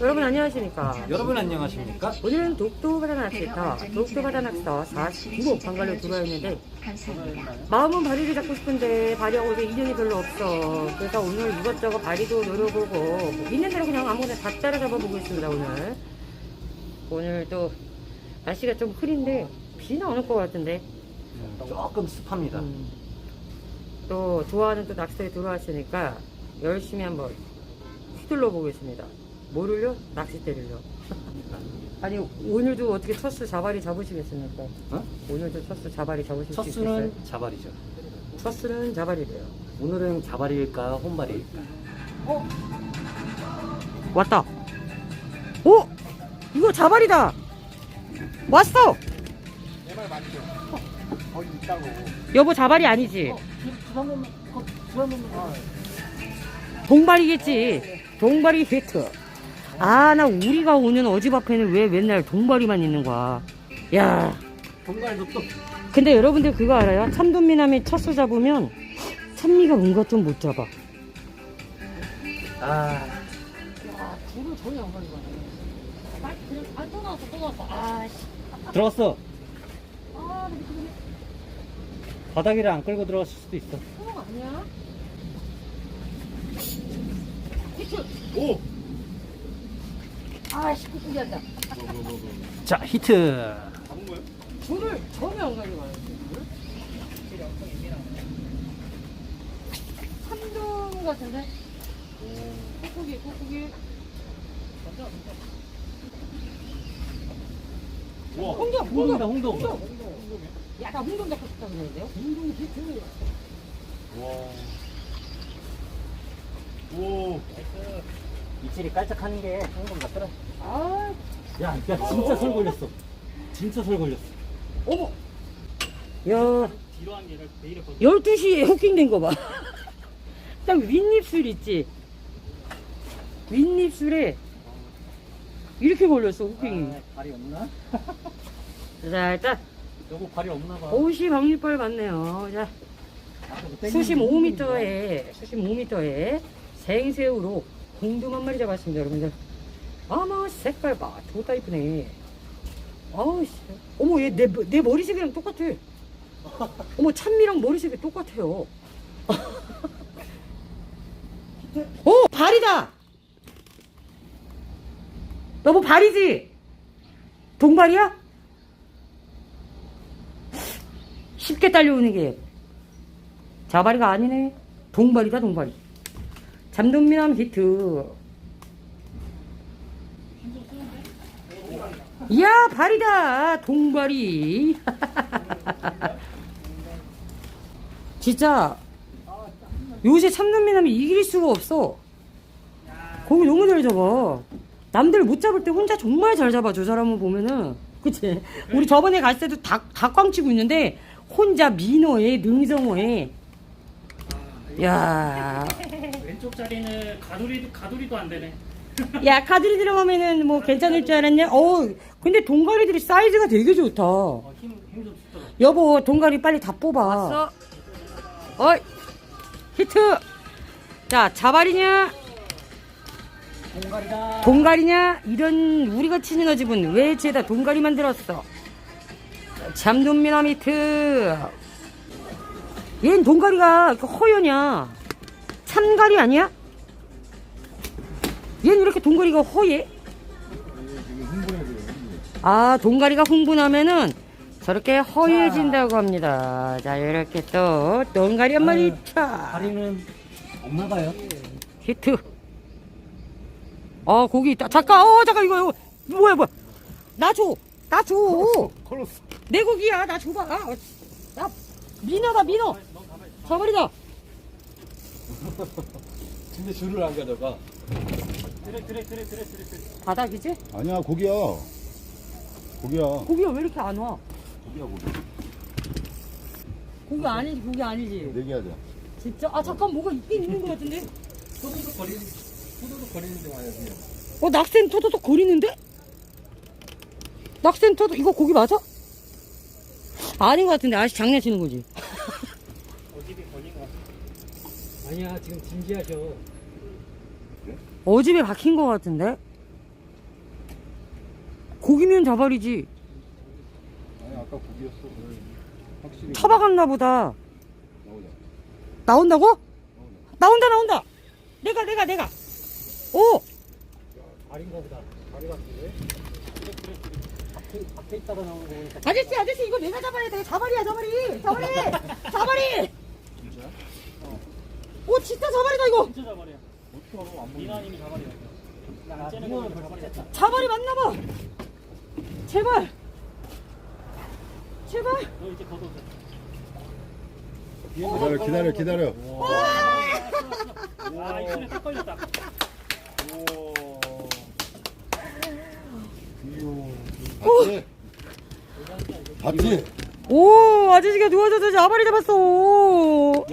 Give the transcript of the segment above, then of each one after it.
여러분 안녕하십니까? 여러분 안녕하십니까? 오늘은 독도 바다 낚시터 독도 바다 낚시터 49호 방갈로 들어와 있는데 마음은 바리를 잡고 싶은데 바리하고 인연이 별로 없어 그래서 오늘 이것저것 바리도 노려보고 있는 대로 그냥 아무거나 다 따라잡아 보고 있습니다 오늘 오늘 또 날씨가 좀 흐린데 비는 안 올 것 같은데 조금 습합니다. 음, 또 좋아하는 또 낚시터에 들어왔으니까 열심히 한번 휘둘러 보겠습니다. 뭐를요? 낚싯대를요. 아니 오늘도 어떻게 첫수 자발이 잡으시겠습니까? 어? 오늘도 첫수 자발이 잡으실 수 있겠어요? 첫수는 자발이죠. 첫수는 자발이래요. 오늘은 자발일까 혼발일까? 왔다. 오! 이거 자발이다. 왔어. 여보 자발이 아니지? 동발이겠지. 동발이 히트. 아, 나 우리가 오는 어집 앞에는 왜 맨날 동발이만 있는 거야. 야. 동갈도 또 근데 여러분들 그거 알아요? 참돔미남이 첫수 잡으면 찬미가 뭔가 좀 못 잡아. 아, 줄을 전혀 안 가지고 왔네. 그냥 아, 또 나왔어, 또 나왔어. 아, 씨. 들어갔어. 아, 근데 그게 바닥에를 안 끌고 들어갔을 수도 있어. 거 아니야? 오! 아, 씨, 꾹꾹이 한다. 자, 히트. 줄을 전혀 안 와요. 삼동 같은데? 꾹꾹이, 꾹꾹이. 홍동, 홍동이다, 홍동. 야, 나 홍동 잡고 싶다 그러는데요? 홍동 히트. 오. 입질이 깔짝하는 게 홍동 같더라. 아, 야, 야, 진짜 솔 걸렸어. 진짜 솔 걸렸어. 어머. 야. 12시에 후킹된 거 봐. 딱 윗입술 있지? 윗입술에 이렇게 걸렸어, 후킹이. 아, 발이 없나? 자, 일단, 여보 발이 없나 봐. 옷이 방울벌 같네요. 자, 수심 5m에, 수심 5m에 생새우로 공dum 한 마리 잡았습니다, 여러분들. 아마 색깔 봐. 좋다 이쁘네. 아우, 씨. 어머, 얘 내, 내 머리색이랑 똑같아. 어머, 찬미랑 머리색이 똑같아요. 오, 발이다! 여보, 발이지? 동발이야? 쉽게 딸려오는 게 자발이가 아니네. 동발이다, 동발이. 잠돈미남 히트. 이야, 발이다. 동발이. 진짜 요새 참돔미남이 이길 수가 없어. 거기 너무 잘 잡아. 남들 못 잡을 때 혼자 정말 잘 잡아. 저 사람을 보면은. 그치? 우리 저번에 갔을 때도 닭, 닭광 치고 있는데 혼자 민어에 능성어에 야, 왼쪽 자리는 가두리도 가두리도 안 되네. 야 카드리 들어가면은 뭐 괜찮을 줄 알았냐? 어, 근데 동가리들이 사이즈가 되게 좋다. 어, 힘힘좀 쓰더라. 여보, 동가리 빨리 다 뽑아. 왔어. 어이, 히트. 자, 자발이냐? 동갈이다. 동가리냐? 이런 우리가 치는 어 집은 왜 죄다 동가리 만 들었어? 잠돈미남 히트. 얜 동가리가 허여냐? 참가리 아니야? 얘는 이렇게 동가리가 허예? 아, 동가리가 흥분하면은 저렇게 허해진다고 합니다. 자, 이렇게 또 동가리 한 마리 차. 다리는 없나 봐요. 히트. 아, 고기 있다. 잠깐, 어, 잠깐, 이거, 이거. 뭐야, 뭐야. 나 줘. 나 줘. 걸었어. 내 고기야. 나 줘봐. 아, 나, 민어다, 민어. 자발이다. 근데 줄을 안 가져가. 그래 그래 그래 그래 그래 그래. 바닥이지? 아니야, 고기야. 고기야. 고기가 왜 이렇게 안 와? 고기야, 고기. 고기 아니지, 고기 아니지. 내기하자. 진짜? 아, 잠깐, 뭐가 있긴 있는 것 같은데? 소도둑 거리는, 소도둑 거리는 데 와야 돼. 어, 낙센 토도독 거리는데? 낙센 토도, 이거 고기 맞아? 아닌 것 같은데, 아직 장난치는 거지. 어집이 걸린 것 같 아. 아니야, 지금 진지하셔. 어집에 박힌 것 같은데? 고기면 자발이지. 아니 아까 고기였어. 확실히. 처박았나 보다. 나오자. 나온다고? 나온다, 나온다. 내가, 내가, 내가. 오! 발인가 보다. 발이 같은데? 밖에, 밖에 있다가 나오는 거 보니까. 아저씨, 아저씨, 이거 내가 잡아야 돼. 자발이야, 자발이. 자발이! 자발이! 진짜? 오, 진짜 자발이다, 이거. 진짜 자발이야. 어떻게 알아? 안 보이네. 미나님이 자발이야. 야, 그냥 벌써 자발이야. 자발이 맞나봐. 제발. 제발. 너 이제 걷어도 돼. 기다려 기다려 기다려. 아, 이번에 딱 걸렸다. 봤지? 봤지? 오, 아저씨가 누워져서 자발이 잡았어.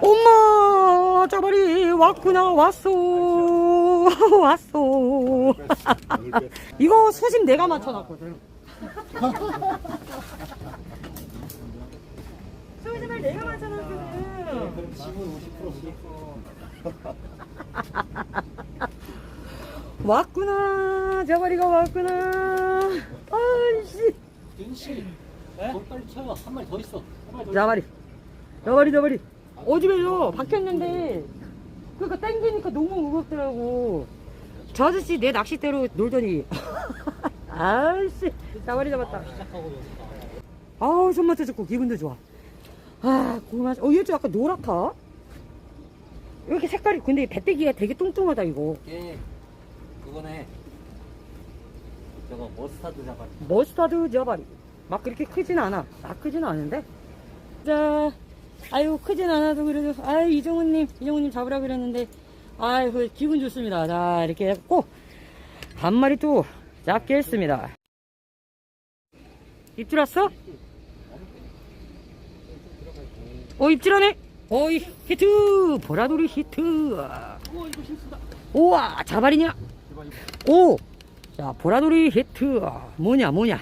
엄마, 자발이 왔구나, 왔어. 왔어. 이거 수심 내가 맞춰놨거든. 수심을 내가 맞춰놨거든. 그럼 지분 50%씩. 왔구나, 자발이가 왔구나. 아이씨. 윤씨, 더 빨리 쳐요. 한 마리 더 있어. 한 마리 더 있어. 자발이. 자발이, 자발이. 어집에서 박혔는데, 그러니까 땡기니까 너무 무겁더라고. 저 아저씨 내 낚싯대로 놀더니. 아이씨, 자발이 잡았다. 아우 손맛 좋고 기분도 좋아 아 고구마 어 얘도 약간 노랗다 왜 이렇게 색깔이 근데 배때기가 되게 뚱뚱하다 이거 그거네. 저거 머스타드 잡아. 머스타드 저바리 막 그렇게 크진 않아 막 크진 않은데 자 아유 크진 않아도 그래도 아유 이종훈님 이종훈님 잡으라 그랬는데 아유 그 기분 좋습니다. 자 이렇게 해갖고 한 마리 또 잡게 했습니다. 입질 왔어? 어 입질하네? 어이 히트! 보라돌이 히트! 우와, 자발이냐? 오자 보라돌이 히트! 뭐냐 뭐냐?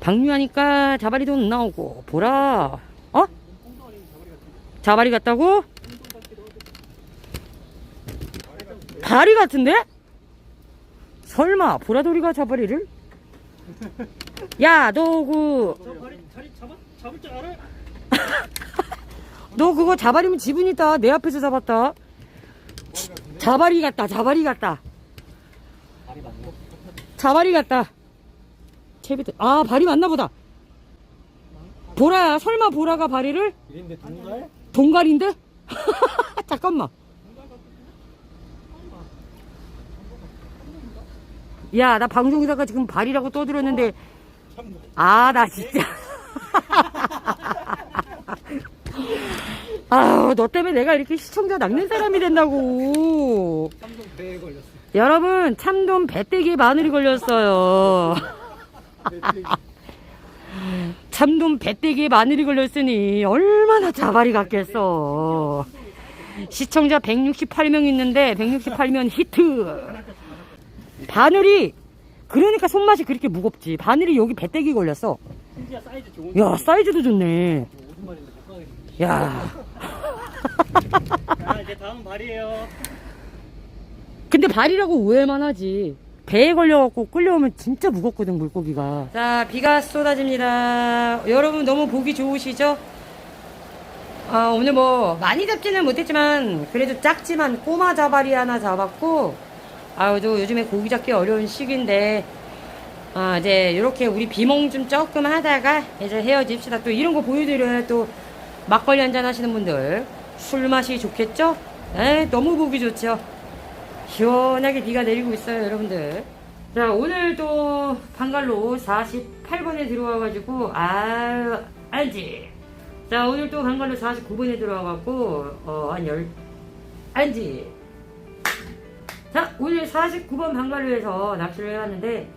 방류하니까 자발이도 나오고 보라! 어? 자발이 같다고? 다리 같은데? 설마 보라돌이가 자발이를? 야 너그저 다리, 다리 잡아, 잡을 줄 알아? 너 그거 자발이면 지분 있다. 내 앞에서 잡았다. 자발이 같다. 자발이 같다. 자발이 같다. 채비도 아 발이 맞나 보다. 보라야. 설마 보라가 발이를 이랬는데 동갈? 동갈인데? 잠깐만. 야, 나 방송에다가 지금 발이라고 떠들었는데, 아, 나 진짜. 아우, 너 때문에 내가 이렇게 시청자 낚는 사람이 된다고. 삼성 배에 걸렸어. 여러분, 참돔 배때기에 마늘이 걸렸어요. 참돔 배때기에 마늘이 걸렸으니 얼마나 자발이 같겠어. 시청자 168명 있는데 168명 히트. 바늘이 그러니까 손맛이 그렇게 무겁지. 바늘이 여기 배때기 걸렸어. 야 사이즈도 좋네. 야. 자, 이제 다음 발이에요. 근데 발이라고 오해만 하지. 배에 걸려갖고 끌려오면 진짜 무겁거든, 물고기가. 자, 비가 쏟아집니다. 여러분 너무 보기 좋으시죠? 아, 오늘 뭐, 많이 잡지는 못했지만, 그래도 작지만 꼬마 자발이 하나 잡았고, 아유, 저 요즘에 고기 잡기 어려운 시기인데, 아, 이제, 요렇게 우리 비몽 좀 조금 하다가, 이제 헤어집시다. 또 이런 거 보여드려야 또, 막걸리 한잔 하시는 분들, 술 맛이 좋겠죠? 에 너무 보기 좋죠? 시원하게 비가 내리고 있어요, 여러분들. 자, 오늘 또 방갈로 48번에 들어와가지고, 아유, 알지? 자, 오늘 또 방갈로 49번에 들어와갖고, 어, 한 열, 알지? 자, 오늘 49번 방갈로에서 낚시를 해왔는데,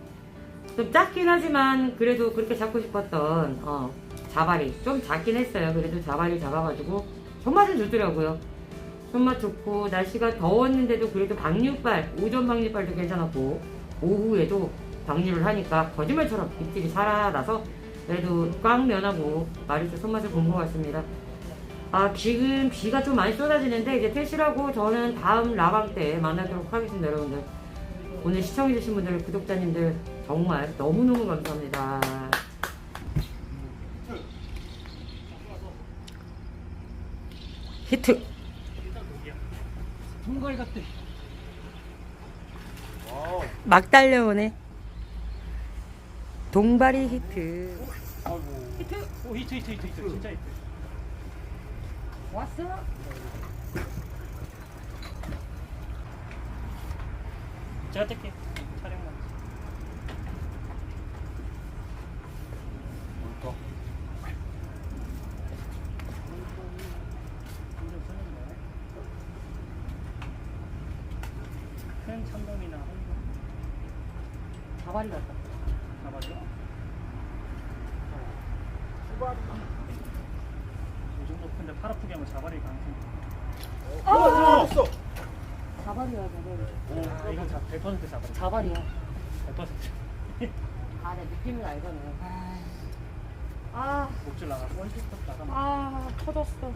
좀 작긴 하지만, 그래도 그렇게 잡고 싶었던, 어, 자발이. 좀 작긴 했어요. 그래도 자발이 잡아가지고, 손맛은 좋더라고요. 손맛 좋고 날씨가 더웠는데도 그래도 방류발 오전 방류발도 괜찮았고 오후에도 방류를 하니까 거짓말처럼 입질이 살아나서 그래도 꽉 면하고 마리수 손맛을 본 것 같습니다. 아 지금 비가 좀 많이 쏟아지는데 이제 퇴실하고 저는 다음 라방 때 만나도록 하겠습니다 여러분들. 오늘 시청해주신 분들, 구독자님들 정말 너무너무 감사합니다. 히트! 통갈 같대. 막 달려오네. 동발이 히트. 히트. 오 히트 히트 히트 히트 진짜 히트. 왔어? 제가 뗄게. 촬영만. 큰 참돔이나 홍도 자발이 같다. 잡아줘. 이 정도 큰데 팔 아프게 하면 자발이 가능성이 없어. 자발이야, 자발. 아, 이건 자, 100% 자발. 자발이야. 100%. 아, 내 느낌을 알거든. 아, 목줄 나가고 원칙 나가면 아, 터졌어.